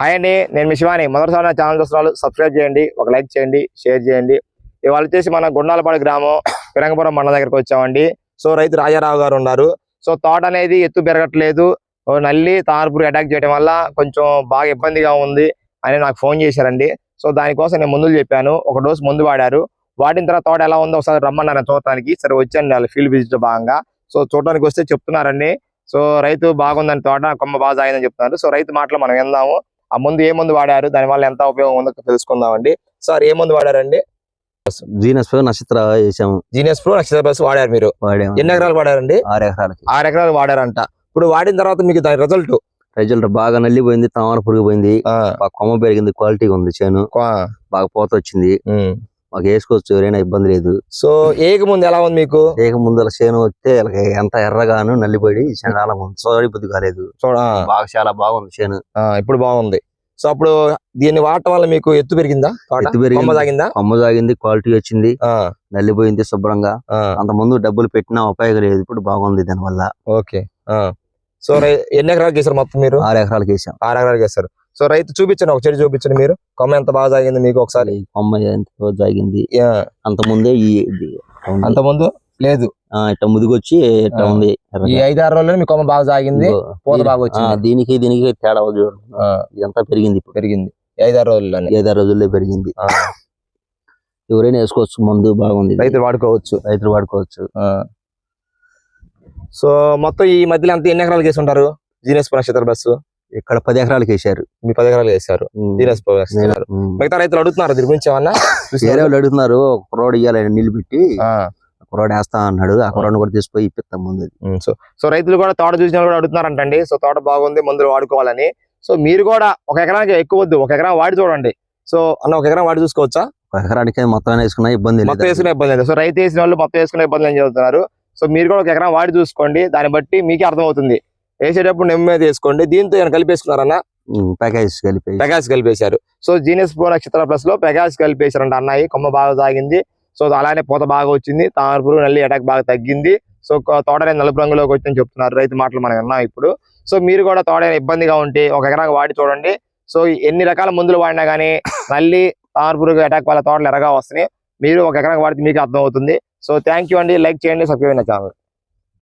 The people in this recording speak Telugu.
హాయ్ అండి నేను మీ శివాని. మొదటిసారి నా ఛానల్ చూస్తున్నారు సబ్స్క్రైబ్ చేయండి ఒక లైక్ చేయండి షేర్ చేయండి. ఇవాళ వచ్చేసి మన గుండాలపాడు గ్రామం పిరంగపురం మండల దగ్గరకు వచ్చామండి. సో రైతు రాజారావు గారు ఉన్నారు. సో తోట అనేది ఎత్తు పెరగట్లేదు. నల్లి తార్పురు అటాక్ చేయడం వల్ల కొంచెం బాగా ఇబ్బందిగా ఉంది అని నాకు ఫోన్ చేశారండి. సో దానికోసం నేను మందులు చెప్పాను. ఒక డోస్ ముందు వాడారు. వాడిన తర్వాత తోట ఎలా ఉందో ఒకసారి రమ్మన్నారు చూడటానికి. సరే వచ్చాను వాళ్ళ ఫీల్డ్ విజిట్ భాగంగా. సో చూడటానికి వస్తే చెప్తున్నారండి. సో రైతు బాగుందని తోట కొమ్మ బాగా సాగిందని చెప్తున్నారు. సో రైతు మాటలు మనం విందాము. ఆ ముందు ఏ మందు వాడారు? దానివల్ల ఎంత ఉపయోగం ఉందో తెలుసుకుందామండి. సార్ ఏ మందు వాడారండి? జీనస్ నక్షత్ర వేసాము. జీనియస్ ప్రో నక్షత్ర బస్ వాడారు మీరు. ఎన్ని ఎకరాలు వాడారండి? ఆరు ఎకరాలకి. ఆరు ఎకరాలు వాడారంట. ఇప్పుడు వాడిన తర్వాత మీకు దాని రిజల్ట్? రిజల్ట్ బాగా నల్లిపోయింది తామర పురుగు పోయింది కొమ్మ పెరిగింది క్వాలిటీ ఉంది చేను. బాగా పోత వచ్చింది. మాకు వేసుకోవచ్చు ఎవరైనా ఇబ్బంది లేదు. సో ఏక ముందు ఎలా ఉంది మీకు? ఏక ముందర చేను వస్తే ఎంత ఎర్రగాను నల్లిపడి చాలా సోడి బుద్ధి కాలేదు. బాగా చాలా బాగుంది చేను. ఆ, ఇప్పుడు బాగుంది. సో అప్పుడు దీన్ని వాడటం వల్ల మీకు ఎత్తు పెరిగిందా? ఎత్తు పెరిగింది. సాగిందా కొమ్మ సాగింది క్వాలిటీ వచ్చింది. ఆ, నల్లిపోయింది శుభ్రంగా. అంత ముందు డబ్బులు పెట్టినా ఉపయోగం లేదు ఇప్పుడు బాగుంది దానివల్ల. ఓకే. ఆ. సో ఎన్ని ఎకరాలు చేశారు మొత్తం మీరు? ఆరు ఎకరాలకి వేసాం ఆరు ఎకరాలు చేశారు సో రైతు చూపించండి ఒక చెడు చూపించండి మీరు. కొమ్మ ఎంత బాగా సాగింది మీకు ఒకసారి? కొమ్మ ఎంత సాగింది ఆ, అంత ముందే ఈ. అంత ముందు లేదు. ఆ, ఇట్ట ముదిగొచ్చి ఇట్ట ఆ. ఉంది? ఈ ఆరు రోజుల్లో మీ కొమ్మ బాగా ఇదిగో, పూత బాగా వచ్చింది. దీనికి దీనికి తేడా ఇదంతా పెరిగింది ఇప్పుడు. పెరిగింది. ఈ ఐదు ఆరు రోజుల్లోనే. ఐదారు రోజుల్లో పెరిగింది. ఎవరైనా వేసుకోవచ్చు మందు బాగుంది. రైతులు వాడుకోవచ్చు. రైతులు వాడుకోవచ్చు. ఆ. సో మొత్తం ఈ మధ్యలో అంత ఎన్ని ఎకరాలు చేసి ఉంటారు జీనియస్ నక్షత్ర బస్సు? ఇక్కడ పది ఎకరాలకి వేసారు మీ పది ఎకరాలు ఉమ్. మిగతా రైతులు అడుగుతున్నారు దీని గురించి ఏమన్నా? వేరే వాళ్ళు అడుగుతున్నారు ఒక కుర్రోడు ఇవ్వాలి నిలబెట్టి ఆ, కుర్రోడు వేస్తా అన్నాడు ఆ కుర్రోడిని కూడా తీసుకుపోయి ఇప్పిస్తాం ముందు. సో సో రైతులు కూడా తోట చూసిన కూడా అడుగుతున్నారంటండి. సో తోట బాగుంది మందులు వాడుకోవాలని. సో మీరు కూడా ఒక ఎకరానికి ఎక్కువ వద్దు ఒక ఎకరం వాడి చూడండి. సో అన్న ఒక ఎకరం వాడి చూసుకోవచ్చా? ఒక ఎకరానికి మొత్తం వేసుకున్నా ఇబ్బంది మొత్తం వేసుకునే ఇబ్బంది లేదు. సో రైతు వేసిన వాళ్ళు మొత్తం వేసుకునే ఇబ్బంది అని చెబుతున్నారు. సో మీరు కూడా ఒక ఎకరం వాడి చూసుకోండి. దాన్ని బట్టి మీకే అర్థమవుతుంది. వేసేటప్పుడు నెమ్మ మీద వేసుకోండి. దీంతో ఏమైనా కలిపేసుకున్నారన్న? ప్యాకేజ్ కలిపి పెగాస్ కలిపేశారు. సో జీనియస్ ప్రో నక్షత్ర ప్లస్లో పెగాస్ కలిపేశారంట అన్నాయి కొమ్మ బాగా సాగింది. సో అలానే పూత బాగా వచ్చింది. తామరపురు నల్లి అటాక్ బాగా తగ్గింది. సో కొ- తోట అనేది నలుపు రంగులోకి వచ్చిందని చెప్తున్నారు రైతు మాటలు మనం విన్నాం ఇప్పుడు. సో మీరు కూడా తోట ఏమైనా ఇబ్బందిగా ఉంటే ఒక ఎకరాకు వాడి చూడండి. సో ఎన్ని రకాల మందులు వాడినా కానీ నల్లి తామరపురుగు అటాక్ వల్ల తోటలు ఎరగా వస్తున్నాయి. మీరు ఒక ఎకరాకు వాడితే మీకు అర్థం అవుతుంది సో థ్యాంక్ యూ అండి. లైక్ చేయండి సబ్స్క్రైబ్ ఛానల్